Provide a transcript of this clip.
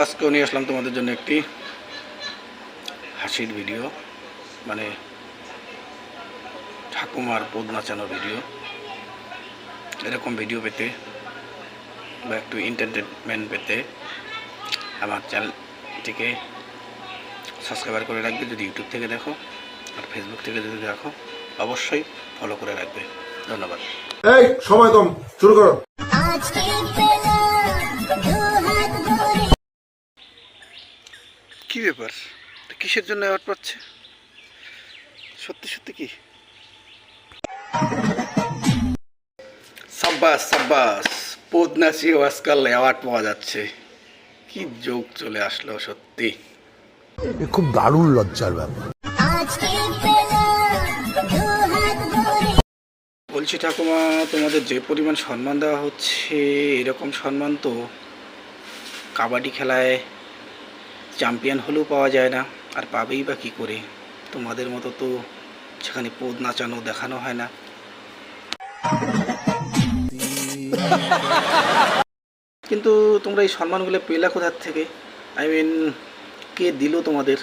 আজকেও নিয়ে আসলাম তোমাদের জন্য একটি হাসির ভিডিও মানে ঠাকুমার পদ নাচানো ভিডিও। এরকম ভিডিও পেতে বা একটু এন্টারটেনমেন্ট পেতে আমার চ্যানেলটিকে সাবস্ক্রাইবার করে রাখবে। যদি ইউটিউব থেকে দেখো আর ফেসবুক থেকে যদি দেখো অবশ্যই ফলো করে রাখবে। ধন্যবাদ। এই সময় কম শুরু করো। ব্যাপার? কিসের জন্য অ্যাওয়ার্ড পাচ্ছে? সত্যি সত্যি কি? সাব্বাস সাব্বাস পদ্মাসিও আজকাল অ্যাওয়ার্ড পাওয়া যাচ্ছে। কি যোগ চলে আসলো সত্যি। খুব দারুণ লজ্জার ব্যাপার। বলছি ঠাকুমা তোমাদের যে পরিমাণ সম্মান দেওয়া হচ্ছে এরকম সম্মান তো কাবাডি খেলায় চ্যাম্পিয়ন হলেও পাওয়া যায় না। আর পাবেই বা কী করে? তোমাদের মতো তো সেখানে পদ নাচানো, দেখানো হয় না। কিন্তু তোমরা এই সম্মানগুলো পেলা কোথার থেকে? আই মিন কে দিল তোমাদের?